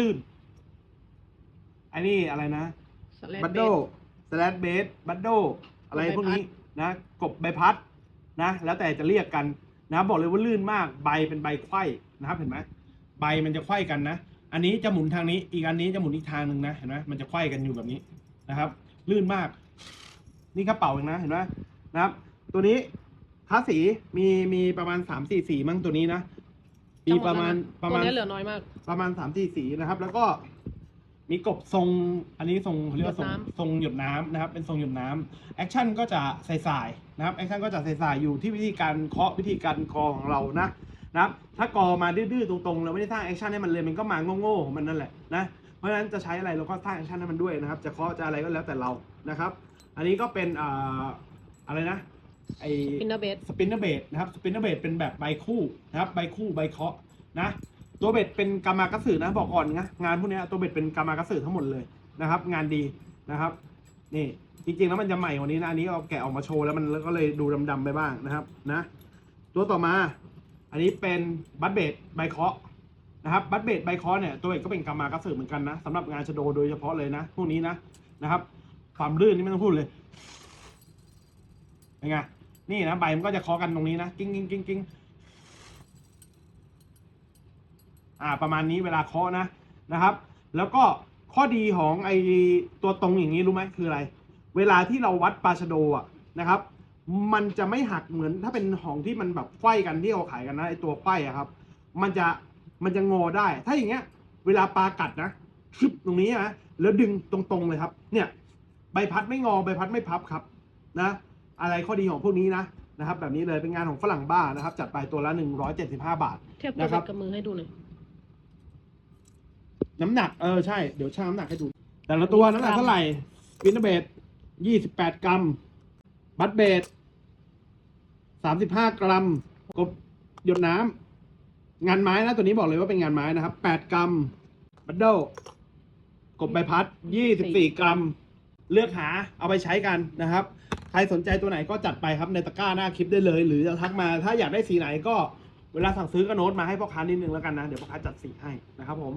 ลื่นอันนี้อะไรนะ สแลดบัตเบโดส สแลดเบส บัตโด อะไรกบใบพัดพวกนี้นะ กบใบพัดนะ แล้วแต่จะเรียกกันนะ บอกเลยว่าลื่นมาก ใบเป็นใบไขว้นะครับ เห็นไหมใบมันจะไขว้กันนะ อันนี้จะหมุนทางนี้ อีกอันนี้จะหมุนอีกทางหนึ่งนะ เห็นไหมมันจะไขว้กันอยู่แบบนี้นะครับ ลื่นมาก นี่กระเป๋าเองนะ เห็นไหมนะครับ ตัวนี้ท้าสีมีมีประมาณสามสี่สีมั้งตัวนี้นะ มีประมาณประมาณตัวนี้เหลือน้อยมาก ประมาณสามสี่สีนะครับ แล้วก็มีกบทรง อันนี้ทรงเขาเรียกว่าทรงหยดน้ำทรงหยดน้ำนะครับ เป็นทรงหยดน้ำแอคชั่นก็จะใส่ๆนะครับแอคชั่นก็จะใส่ๆอยู่ที่วิธีการเคาะวิธีการกอของเรานะนะครับ ถ้ากอมาดื้อๆตรงๆเราไม่ได้สร้างแอคชั่นให้มันเลยมันก็มาโง่ๆของมันนั่นแหละนะเพราะฉะนั้นจะใช้อะไรเราก็สร้างแอคชั่นให้มันด้วยนะครับ จะเคาะจะอะไรก็แล้วแต่เรานะครับ อันนี้ก็เป็นอ่าอะ ไรนะไอปินเนอร์เบสสปินเนอร์เบดนะครับสปินเนอร์เบดเป็นแบบใบคู่นะครับใบคู่ใบเคาะนะตัวเบ็ดเป็นกามากระสือนะบอกก่อนนะงานพวกเนี้ยตัวเบ็ดเป็นกามากระสือทั้งหมดเลยนะครับ งานดีนะครับนี่จริงๆแล้วมันจะใหม่กว่านี้นะอันนี้เอาแกะออกมาโชว์แล้วมันก็เลยดูดำๆไปบ้างนะครับนะตัวต่อมา อันนี้เป็นบัตเบดใบเคาะนะครับบัตเบดใบเคาะเนี่ยตัวเบ็ดก็เป็นกามากระสือเหมือนกันนะสำหรับงานชะโดโดยเฉพาะเลยนะพวกนี้นะนะครับ ความลื่นนี่ไม่ต้องพูดเลย เป็นไงนี่นะใบมันก็จะเคาะกันตรงนี้นะกิ้งกิ้งกิ้งกิ้งอ่าประมาณนี้เวลาเคาะนะนะครับ แล้วก็ข้อดีของไอตัวตรงอย่างนี้รู้ไหมคืออะไร เวลาที่เราวัดปลาชโดอะนะครับ มันจะไม่หักเหมือนถ้าเป็นของที่มันแบบไขว้กันที่เขาขายกันนะไอตัวไขว้อะครับ มันจะมันจะงอได้ ถ้าอย่างเงี้ย เวลาปลากัดนะชึบตรงนี้นะแล้วดึงตรงๆเลยครับ เนี่ยใบพัดไม่งอใบพัดไม่พับครับนะ อะไรข้อดีของพวกนี้นะนะครับ แบบนี้เลยเป็นงานของฝรั่งบ้านะครับ จัดไปตัวละหนึ่งร้อยเจ็ดสิบห้าบาท เทียบตัวนะครัเบ็บดกับมือให้ดูหน่อย น้ำหนักเออใช่ เดี๋ยวชั่งน้ำหนักให้ดู แต่ละตัวน้ำหนักเท่าไหร่วินเบดยี่สิบแปดกรัม บัตเบดสามสิบห้ากรัมกบหยดน้ำงานไม้นะตัวนี้บอกเลยว่าเป็นงานไม้นะครับแปดกรัม บัตเดิลกบใบพัดยี่สิบสี่กรัม เลือกหาเอาไปใช้กันนะครับใครสนใจตัวไหนก็จัดไปครับในตะกร้าหน้าคลิปได้เลย หรือจะทักมาถ้าอยากได้สีไหนก็เวลาสั่งซื้อก็โน้ตมาให้พ่อค้านิดนึงแล้วกันนะ เดี๋ยวพ่อค้าจัดสีให้นะครับผม